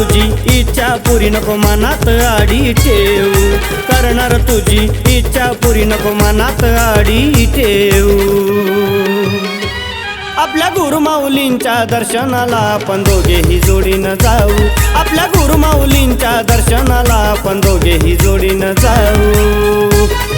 तुझी इच्छा पुरी नको मनात आडी ठेव. करणार तुझी इच्छा पुरी नको मनात आडी ठेव. आपल्या गुरुमाऊलींच्या दर्शनाला आपण दोघेही जोडीनं जाऊ. आपल्या गुरुमाऊलींच्या दर्शनाला आपण दोघेही जोडीनं जाऊ.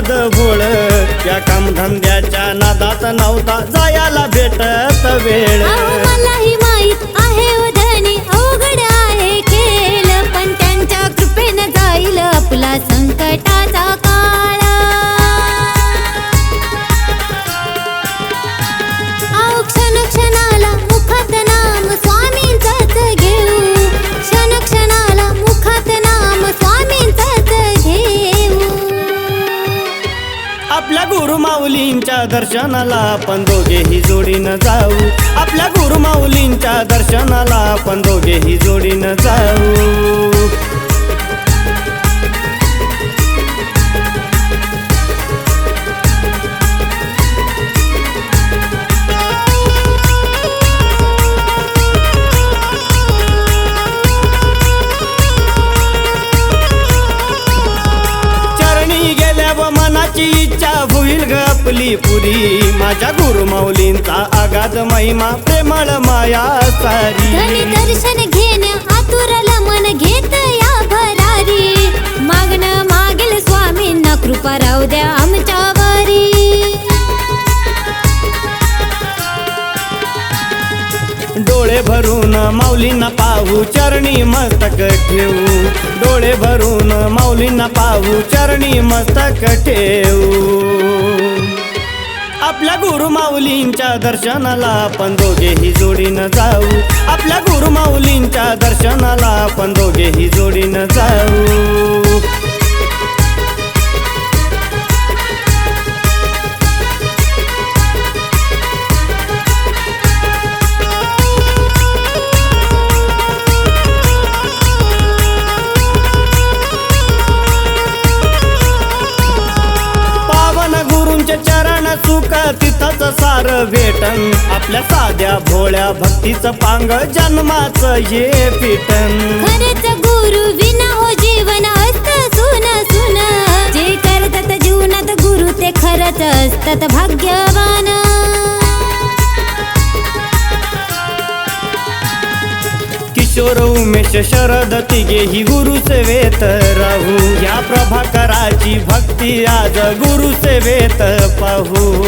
साध भोळ. त्या कामधंद्याच्या नादात नव्हता जायला भेटत वेळ. मलाही माहीत आहे धनी अवघड आहे खेळ. पण त्यांच्या कृपेनं जाईल आपला संकटाचा काळ. क्षण क्षणाला गुरुमाऊलींच्या दर्शनाला आपण दोघेही जोडीनं जाऊ. आपल्या गुरुमाऊलींच्या दर्शनाला आपण दोघेही जोडीनं जाऊ. मनाची इच्छा होईल ग आपली पुरी. माझ्या गुरुमाऊलींचा आगाध महिमा प्रेमळ माया सारी. दर्शन घेण्या आतुरला मन घेत या भरारी. मागणं मागेल स्वामींना कृपा राहू द्या आमच्यावरी. डोळे भरून माऊलींना पाहू चरणी मस्तक ठेवू. डोळे भरून माऊलींना पाहू चरणी मस्तक ठेवू. आपल्या गुरुमाऊलींच्या दर्शनाला आपण दोघेही जोडीनं जाऊ. आपल्या गुरुमाऊलींच्या दर्शनाला आपण दोघेही जोडीनं जाऊ. भेटन. आपल्या साध्या भोळ्या भक्तीचं पांग जन्माचं हे पिटन. खरंच गुरु विना हो जीवन असत सुन सुन. जे करतात जीवनात गुरु ते खरंच असतात भाग्यवान. किशोर उमेश शरद तिघेही गुरु सेवेत राहू. या प्रभाकराची भक्ती आज गुरु सेवेत पाहू.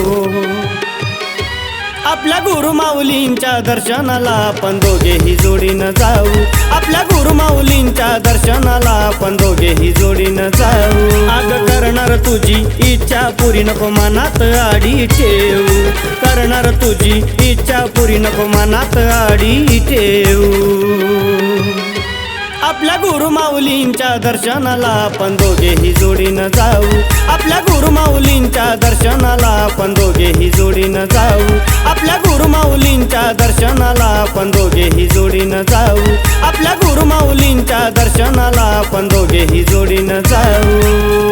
आपल्या गुरुमाऊलींच्या दर्शनाला आपण दोघेही जोडीनं जाऊ. आपल्या गुरुमाऊलींच्या दर्शनाला आपण दोघेही जोडीनं जाऊ. आग करणार तुझी इच्छा पुरी नको मनात आडी ठेव करणार तुझी इच्छा पुरी नको मनात आडी ठेवू आपल्या गुरुमाऊलींच्या दर्शनाला आपण दोघेही जोडीनं जाऊ. आपल्या गुरुमाऊलींच्या दर्शनाला आपण दोघेही जोडीनं जाऊ. आपल्या गुरुमाऊलींच्या दर्शनाला आपण दोघेही जोडीनं जाऊ. आपल्या गुरुमाऊलींच्या दर्शनाला आपण दोघेही जोडीनं जाऊ.